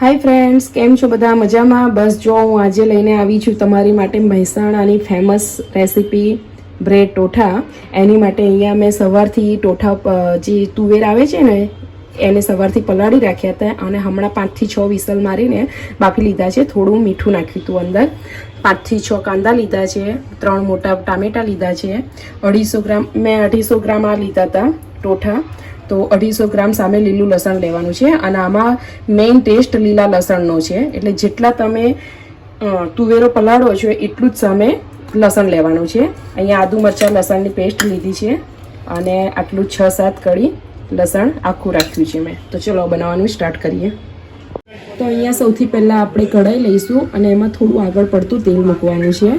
Hi friends કેમ છો બધા? મજામાં? બસ જો હું આજે લઈને આવી છું તમારી માટે મહેસાણાની ફેમસ રેસીપી બ્રેડ ટોઠા. એની માટે અહીંયા મેં સવારથી ટોઠા જે તુવેર આવે છે ને, એને સવારથી પલાળી રાખ્યા હતા અને હમણાં પાંચથી છ વિસલ મારીને બાફી લીધા છે. થોડું મીઠું નાખ્યું હતું અંદર. પાંચથી છ કાંદા લીધા છે, ત્રણ મોટા ટામેટાં લીધા છે, અઢીસો ગ્રામ, મેં અઢીસો ગ્રામ આ લીધા હતા ટોઠા. તો અઢીસો ગ્રામ સામે લીલું લસણ લેવાનું છે અને આમાં મેઇન ટેસ્ટ લીલા લસણનો છે. એટલે જેટલા તમે તુવેરો પલાળો છો એટલું જ સામે લસણ લેવાનું છે. અહીંયા આદુ મરચાં લસણની પેસ્ટ લીધી છે અને આટલું છ સાત કળી લસણ આખું રાખ્યું છે મેં. તો ચલો બનાવવાનું સ્ટાર્ટ કરીએ. તો અહીંયા સૌથી પહેલાં આપણે કઢાઈ લઈશું અને એમાં થોડું આગળ પડતું તેલ મૂકવાનું છે.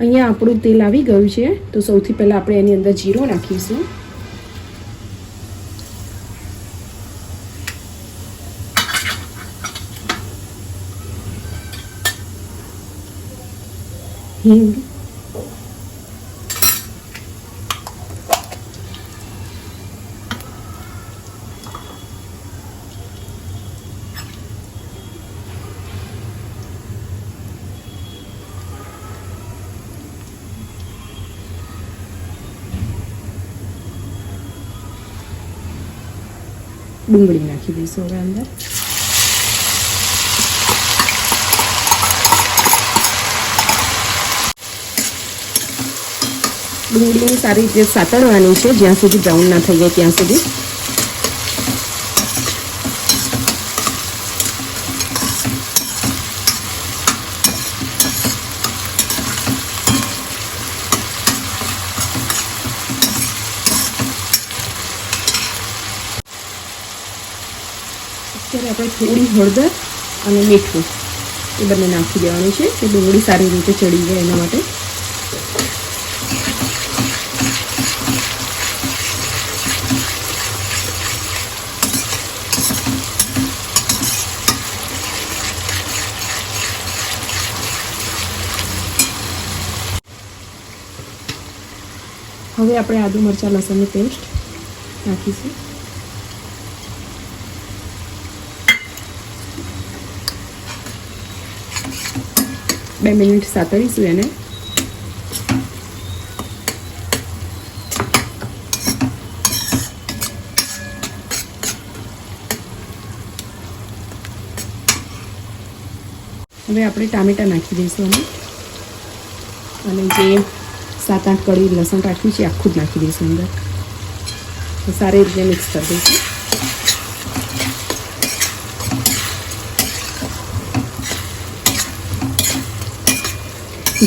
અહીંયા આપણું તેલ આવી ગયું છે. તો સૌથી પહેલાં આપણે એની અંદર જીરો નાખીશું. હિંગ. ડુંગળી નાખી દઈશું હવે અંદર. ડુંગળીને સારી રીતે સાતળવાની છે. જ્યાં સુધી બ્રાઉન ના થઈ જાય ત્યાં સુધી. અત્યારે આપણે થોડી હળદર અને મીઠું એ બંને નાખી દેવાનું છે કે ડુંગળી સારી રીતે ચડી જાય એના માટે. હવે આપણે આદુ મરચાં લસણની પેસ્ટ નાખીશું. બે મિનિટ સાતળીશું એને. હવે આપણે ટામેટાં નાખી દઈશું અમે. અને જે સાત આઠ કડી લસણ રાખ્યું છે આખું જ નાખી દઈશું અંદર. સારી રીતે મિક્સ કરી દઈશું.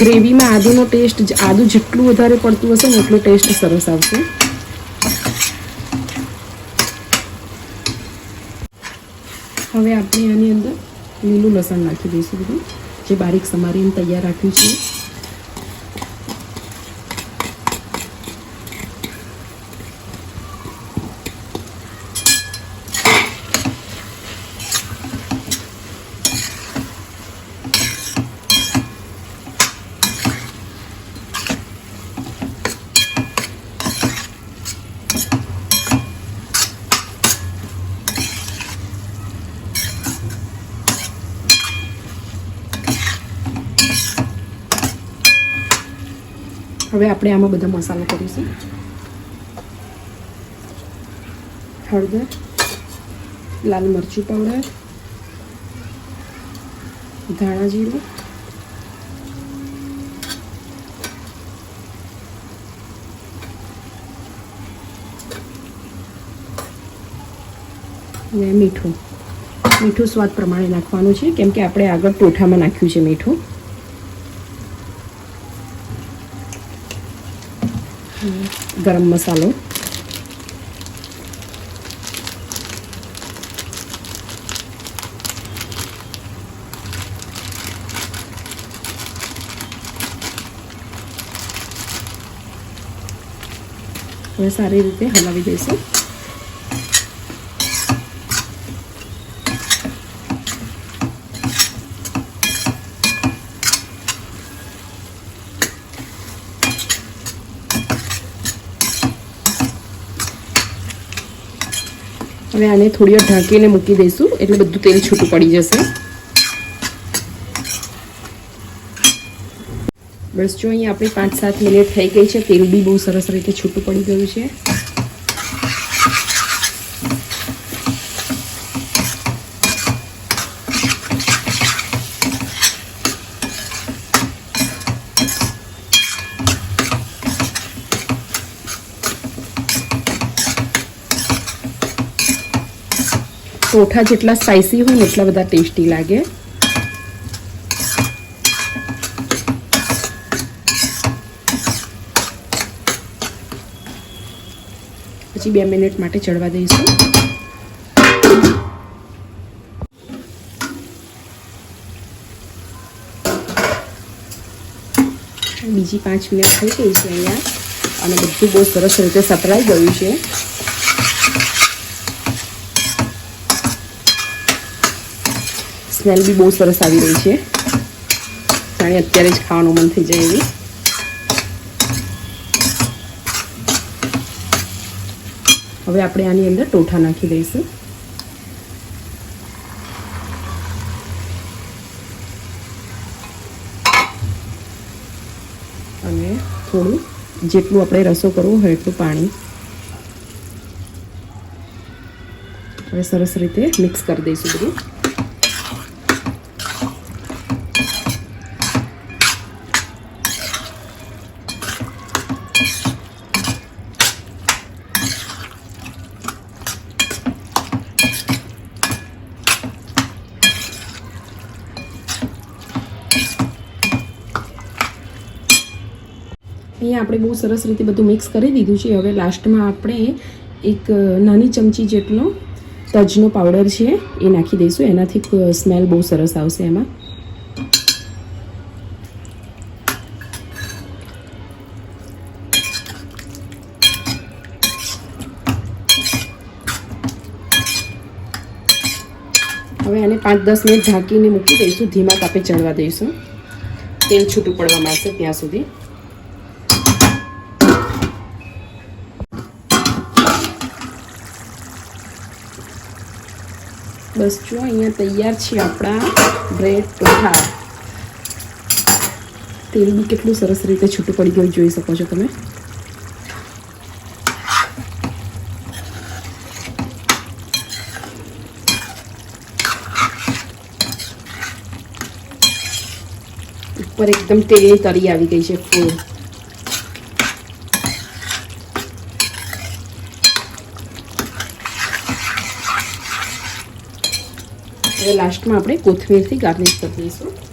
ગ્રેવીમાં આદુનો ટેસ્ટ આદુ જેટલું વધારે પડતું હશે ને એટલો ટેસ્ટ સરસ આવશે. હવે આપણે આની અંદર લીલું લસણ નાખી દઈશું બધું, જે બારીક સમારીને તૈયાર રાખ્યું છે. હવે આપણે આમાં બધા મસાલો કરીશું. હળદર, લાલ મરચું પાવડર, ધાણા જીરું, અને મીઠું. મીઠું સ્વાદ પ્રમાણે નાખવાનું છે, કેમ કે આપણે આગળ ટોઠામાં નાખ્યું છે મીઠું. ગરમ મસાલો હવે સારી રીતે હલાવી દઈશું. હવે આને થોડી વાર ઢાંકીને મૂકી દઈશું. એટલે બધું તેલ છૂટું પડી જશે. બસ જો અહીંયા આપણી પાંચ સાત મિનિટ થઈ ગઈ છે. તેલ બી બહુ સરસ રીતે છૂટું પડી ગયું છે. ટોઠા જેટલા સ્પાઇસી હોય ને એટલા બધા ટેસ્ટી લાગે. પછી બે મિનિટ માટે ચડવા દઈશું. બીજી પાંચ મિનિટ થઈ ગઈ છે અહીંયા. અને બધું બહુ સરસ રીતે સતરાઈ ગયું છે. સ્મેલ બી બહુ સરસ આવી રહી છે. જાણે અત્યારે જ ખાવાનું મન થઈ જાય એવી. હવે આપણે આની અંદર ટોઠા નાખી દઈશું. અને થોડું જેટલું આપણે રસો કરવો હોય એટલું પાણી. હવે સરસ રીતે મિક્સ કરી દઈશું બધું. અહીંયા આપણે બહુ સરસ રીતે બધું મિક્સ કરી દીધું છે. હવે લાસ્ટમાં આપણે એક નાની ચમચી જેટલો તજનો પાવડર છે એ નાખી દઈશું. એનાથી સ્મેલ બહુ સરસ આવશે એમાં. હવે આને પાંચ દસ મિનિટ ઢાંકીને મૂકી દઈશું. ધીમા તાપે ચડવા દઈશું. તેલ છૂટું પડવા માંડશે ત્યાં સુધી. બસ જો, અહીંયા તૈયાર છે આપણા બ્રેડ ટોઠા તેલ બી કેટલું સરસ રીતે છૂટું પડી ગયું જોઈ શકો છો તમે. ઉપર એકદમ તેલની તરી આવી ગઈ છે, ફૂલ. હવે લાસ્ટમાં આપણે કોથમીરથી ગાર્નિશ કરી દઈશું.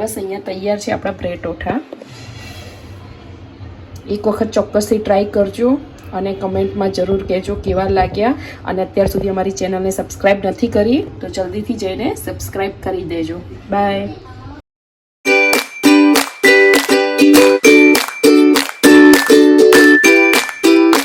બસ અહીંયા તૈયાર છે આપણા બ્રેડ ટોઠા એક વખત ચોક્કસથી ટ્રાય કરજો અને કમેન્ટમાં જરૂર કહેજો કેવા લાગ્યા. અને અત્યાર સુધી અમારી ચેનલને સબસ્ક્રાઈબ નથી કરી, તો જલ્દીથી જઈને સબસ્ક્રાઈબ કરી દેજો. બાય